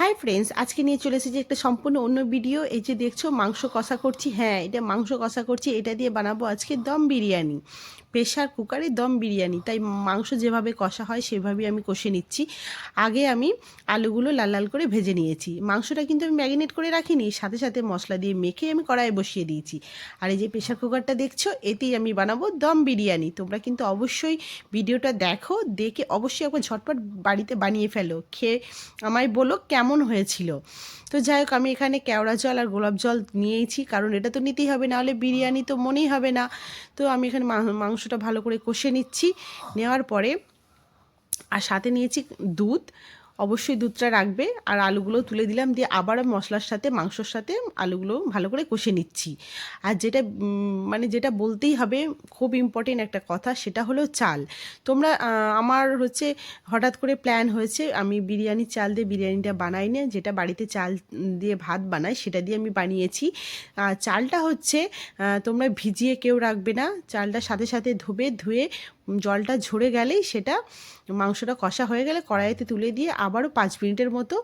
Hi friends আজকে নিয়ে চলে এসেছি একটা সম্পূর্ণ অন্য ভিডিও এই যে দেখছ, মাংস কষা করছি। হ্যাঁ এটা মাংস কষা করছি। এটা দিয়ে বানাবো আজকে দম বিরিয়ানি। প্রেশার কুকারে দম বিরিয়ানি। তাই মাংস যেভাবে কষা হয়, সেভাবেই আমি কষে নিচ্ছি। আগে আমি আলুগুলো লাল লাল করে ভেজে নিয়েছি। মাংসটা কিন্তু আমি ম্যারিনেট করে রাখিনি। সাথে সাথে মশলা দিয়ে মেখে আমি কড়াইয়ে বসিয়ে দিয়েছি। আর এই যে প্রেশার কুকারটা দেখছ, এতেই আমি বানাবো দম বিরিয়ানি। তোমরা কিন্তু অবশ্যই ভিডিওটা দেখো, দেখে অবশ্যই একবার ঝটপট বাড়িতে বানিয়ে ফেলো। খেয়ে আমায় বলো কেমন হয়েছিল? তো যাই হোক, আমি এখানে কেওড়া জল আর গোলাপ জল নিয়েছি কারণ এটা তো নিতেই হবে নাহলে বিরিয়ানি তো মনেই হবে না। তো আমি এখানে মাংসটা ভালো করে কষে নিচ্ছি, নেওয়ার পরে, আর সাথে নিয়েছি দুধ। অবশ্যই দুধটা রাখবে আর আলুগুলো তুলে দিলাম দিয়ে আবার মশলার সাথে, মাংসর সাথে আলুগুলো ভালো করে কষে নিচ্ছি। আর যেটা মানে যেটা বলতেই হবে, খুব ইম্পর্টেন্ট একটা কথা সেটা হলো চাল। তোমরা আমার হচ্ছে হঠাৎ করে প্ল্যান হয়েছে, আমি বিরিয়ানি চাল দিয়ে বিরিয়ানিটা বানাই না, যেটা বাড়িতে চাল দিয়ে ভাত বানাই সেটা দিয়ে আমি বানিয়েছি। আর চালটা হচ্ছে তোমরা ভিজিয়ে কেউ রাখবে না, চালটা সাথে সাথে ধুবে ধুয়ে জলটা ঝরে গেলেই সেটা মাংসটা কষা হয়ে গেলে কড়াইতে তুলে দিয়ে আবারও পাঁচ মিনিটের মতো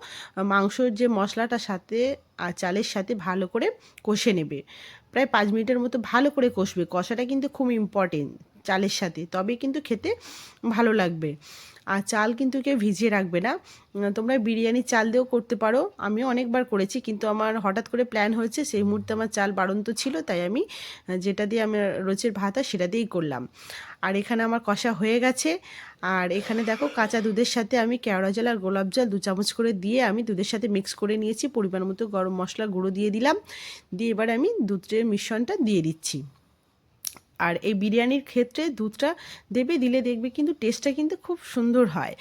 মাংসর যে মশলাটার সাথে আর চালের সাথে ভালো করে কষে নেবে। প্রায় পাঁচ মিনিটের মতো ভালো করে কষবে। কষাটা কিন্তু খুব ইম্পর্টেন্ট চালের সাথে, তবে কিন্তু খেতে ভালো লাগবে। আর চাল কিন্তু কেউ ভিজিয়ে রাখবে না। তোমরা বিরিয়ানি চাল দিয়েও করতে পারো। আমিও অনেকবার করেছি, কিন্তু আমার হঠাৎ করে প্ল্যান হয়েছে, সেই মুহূর্তে আমার চাল বাড়ন্ত ছিল, তাই আমি যেটা দিয়ে আমার রোজের ভাত হয় সেটা দিয়েই করলাম। আর এখানে আমার কষা হয়ে গেছে। আর এখানে দেখো কাঁচা দুধের সাথে আমি কেওড়া জল আর গোলাপ জল দু চামচ করে দিয়ে আমি দুধের সাথে মিক্স করে নিয়েছি। পরিমাণ মতো গরম মশলা গুঁড়ো দিয়ে দিলাম। দিয়ে এবার আমি দুধের মিশ্রণটা দিয়ে দিচ্ছি। আর এই বিরিয়ানির ক্ষেত্রে দুধটা দেবে, দিলে দেখবে কিন্তু টেস্টটা কিন্তু খুব সুন্দর হয়।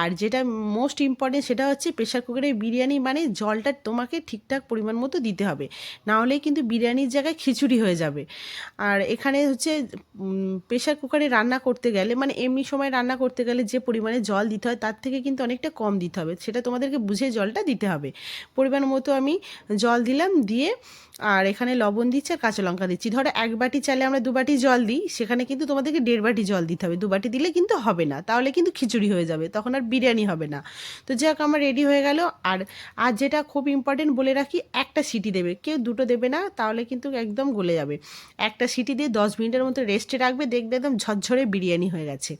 আর যেটা মোস্ট ইম্পর্টেন্ট সেটা হচ্ছে প্রেশার কুকারের বিরিয়ানি মানে জলটা তোমাকে ঠিকঠাক পরিমাণ মতো দিতে হবে। না হলে কিন্তু বিরিয়ানির জায়গায় খিচুড়ি হয়ে যাবে। আর এখানে হচ্ছে প্রেশার কুকারে রান্না করতে গেলে মানে এমনি সময় রান্না করতে গেলে যে পরিমাণে জল দিতে হয়, তার থেকে কিন্তু অনেকটা কম দিতে হবে। সেটা তোমাদেরকে বুঝে জলটা দিতে হবে। পরিমাণ মতো আমি জল দিলাম, দিয়ে আর এখানে লবণ দিচ্ছি আর কাঁচা লঙ্কা দিচ্ছি। ধরো এক বাটি চালে আমরা দু বাটি জল দিই, সেখানে কিন্তু তোমাদেরকে দেড় বাটি জল দিতে হবে, দু বাটি দিলে কিন্তু হবে না। তাহলে কিন্তু খিচুড়ি হয়ে যাবে, তখন আর বিরিয়ানি হবে না। তো যাক, আমার রেডি হয়ে গেল। আর আর যেটা খুব ইম্পর্টেন্ট বলে রাখি, একটা সিটি দেবে। কেউ দুটো দেবে না, তাহলে কিন্তু একদম গলে যাবে। একটা সিটি দিয়ে দশ মিনিটের মতো রেস্টে রাখবে, দেখবে একদম ঝরঝরে বিরিয়ানি হয়ে গেছে।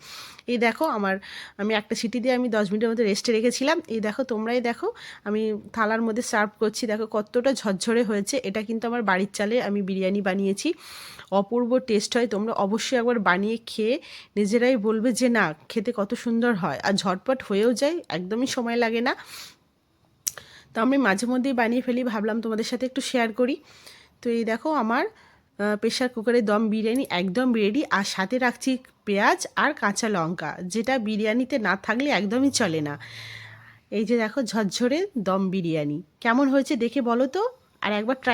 এই দেখো, আমার, আমি একটা সিটি দিয়ে আমি দশ মিনিটের মতো রেস্টে রেখেছিলাম। এই দেখো, তোমরাই দেখো, আমি থালার মধ্যে সার্ভ করছি। দেখো কতটা ঝরঝরে হয়েছে, এটা কিন্তু আমার বাড়ির চালে আমি বিরিয়ানি বানিয়েছি। অপূর্ব টেস্ট হয় তোমরা অবশ্যই একবার বানিয়ে খেয়ে নিজেরাই বলবে যে, না, খেতে কত সুন্দর হয়। আর ঝটপট হয়েও যায়, একদমই সময় লাগে না। তো আমি মাঝে মধ্যেই বানিয়ে ফেলি, ভাবলাম তোমাদের সাথে একটু শেয়ার করি। তো এই দেখো আমার প্রেশার কুকারে দম বিরিয়ানি একদম রেডি আর সাথে রাখছি পেঁয়াজ আর কাঁচা লঙ্কা, যেটা বিরিয়ানিতে না থাকলে একদমই চলে না। এই যে দেখো ঝরঝরে দম বিরিয়ানি, কেমন হয়েছে দেখে বলো তো, আর একবার ট্রাই